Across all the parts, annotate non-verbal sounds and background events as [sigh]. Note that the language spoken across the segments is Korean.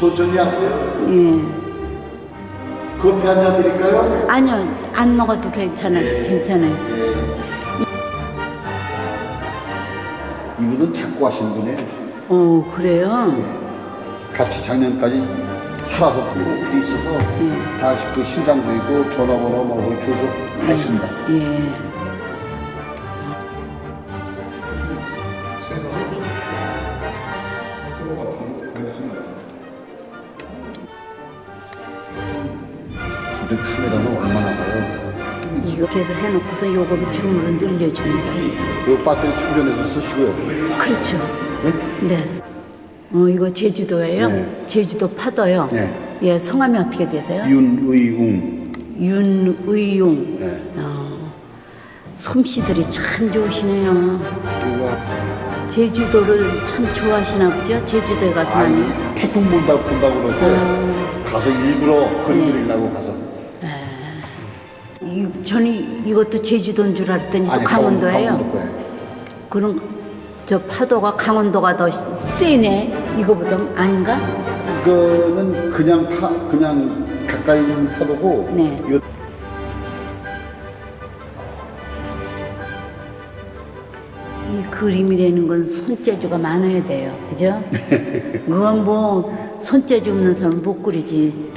천천히 하세요. 예. 커피 한 잔 드릴까요? 아니요, 안 먹어도 괜찮아요. 예. 괜찮아요. 예. 이분은 자꾸 하신 분이에요. 어, 그래요? 같이 작년까지 살아서 필이 있어서 예. 다시 그 신상도 있고 전화번호 뭐 주소 다 있습니다. 예. 근데 카메라는 얼마나 가요? 이거 계속 해놓고서 요거를 줌으로 늘려줍니다. 그 배터리 충전해서 쓰시고요. 그렇죠. 네? 네. 어, 이거 제주도예요? 네. 제주도 파도요? 네. 예, 성함이 어떻게 되세요? 윤의웅. 윤의용. 네. 어, 솜씨들이 참 좋으시네요. 그리고 제주도를 참 좋아하시나 보죠? 제주도에 가서 아이 많이. 태풍 본다고 본다고 때 어. 가서 일부러 건드리려고 가서 이, 저는 이것도 제주도인 줄 알았더니 또 강원도예요. 강원도 거예요. 그럼 저 파도가 강원도가 더 세네? 이거보다 아닌가? 이거는 그냥 파 그냥 가까이 있는 파도고 네. 이거 이 그림이라는 건 손재주가 많아야 돼요. 그죠? [laughs] 그건 뭐 손재주 없는 사람은 못 그리지.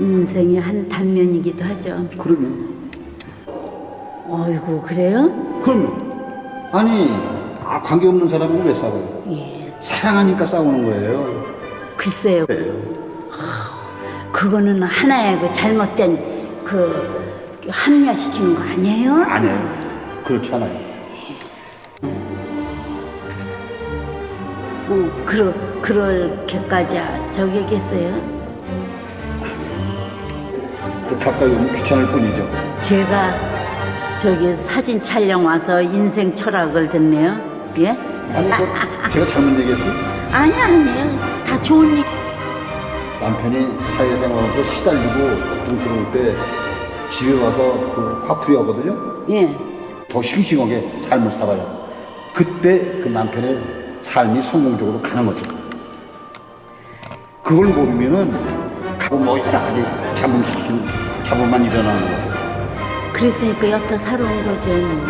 인생의 한 단면이기도 하죠. 그러면 어이구, 그래요? 그러면 아니 아, 관계 없는 사람은 왜 싸워요? 예. 사랑하니까 싸우는 거예요. 글쎄요. 그거는 하나의 그 잘못된 그 합리화시키는 거 아니에요? 아니에요. 그렇지 않아요. 뭐 그러 그렇게까지 저기겠어요? 또 가까이 오면 귀찮을 뿐이죠. 제가 저기 사진 촬영 와서 인생 철학을 듣네요. 예? 아니 뭐 제가 잘못 얘기했어요? 아니 아니에요. 다 좋은 일. 남편이 사회생활하면서 시달리고 고통스러울 때 집에 와서 그 화풀이 하거든요. 예. 더 싱싱하게 삶을 살아요. 그때 그 남편의 삶이 성공적으로 가는 거죠. 그걸 모르면은 가고 뭐 여러 가지 잡음시키는 잡음만 일어나는 거죠. 그랬으니까 여태 살아온 거죠. 뭐.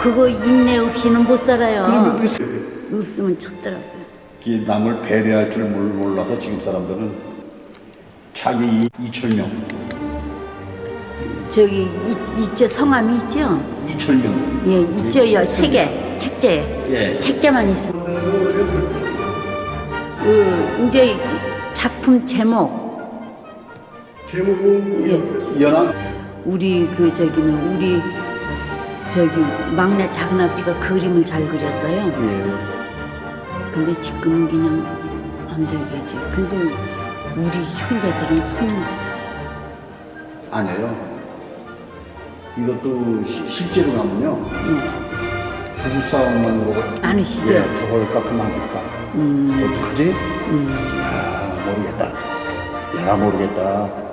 그거 인내 없이는 못 살아요. 그러면 그게 사- 없으면 쳤더라고요. 이 남을 배려할 줄 몰- 몰라서 지금 사람들은 자기 이- 이철명, 저기 이- 있죠 성함이 있죠? 이철명. 예, 있죠요. 책에, 책제. 예. 책자만 있어. 그, 이제 작품 제목. 제목은 연합 우리 그 저기 뭐 우리 저기 막내 작은 아버지가 그림을 잘 그렸어요. 예. 근데 지금은 그냥 안 되겠지. 근데 우리 형제들은 손 아니에요. 이것도 시- 실제로 가면요. 부부싸움만으로가 많으시죠? 예, 더 할까 그만둘까 어떡하지? 야 모르겠다 야 모르겠다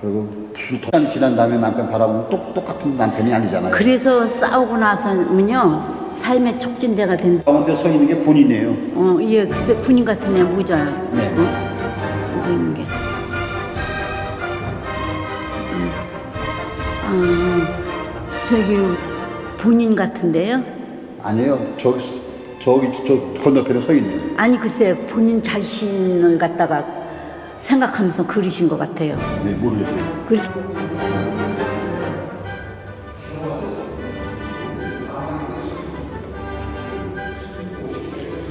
그리고 무슨 시간이 지난 다음에 남편 바라보면 똑, 똑같은 남편이 아니잖아요 그래서 싸우고 나서는요 삶의 촉진대가 된다. 가운데 서 있는 게 본인이에요 어, 예, 글쎄 군인 같은 애 모자 네. 어? 쓰고 있는 게. 음. 아, 저기 본인 같은데요? 아니에요 저기 저기 저 건너편에 서 있네요 아니 글쎄 본인 자신을 갖다가 생각하면서 그리신 것 같아요. 네 모르겠어요 그이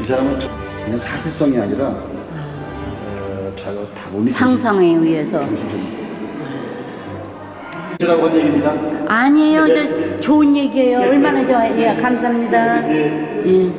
사람은 저- 그냥 사실성이 아니라 어, 자가 다분히 상상에 의해서 라고 한 얘기입니다 아니에요, 저 좋은 얘기예요. 얼마나 좋아요. 예, 감사합니다. 예.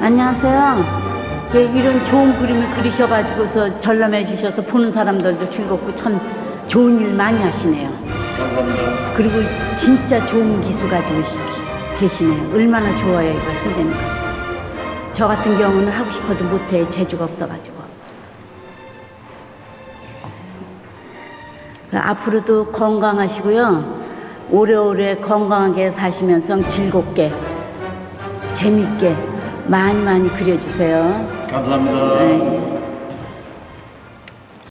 안녕하세요. 예, 이런 좋은 그림을 그리셔가지고서 전람해 주셔서 보는 사람들도 즐겁고 참 좋은 일 많이 하시네요. 감사합니다. 그리고 진짜 좋은 기수 가지고 계시네요. 얼마나 좋아요, 이거 힘드니까. 저 같은 경우는 하고 싶어도 못해. 재주가 없어가지고. 앞으로도 건강하시고요. 오래오래 건강하게 사시면서 즐겁게, 재밌게 많이 많이 그려주세요. 감사합니다. 네.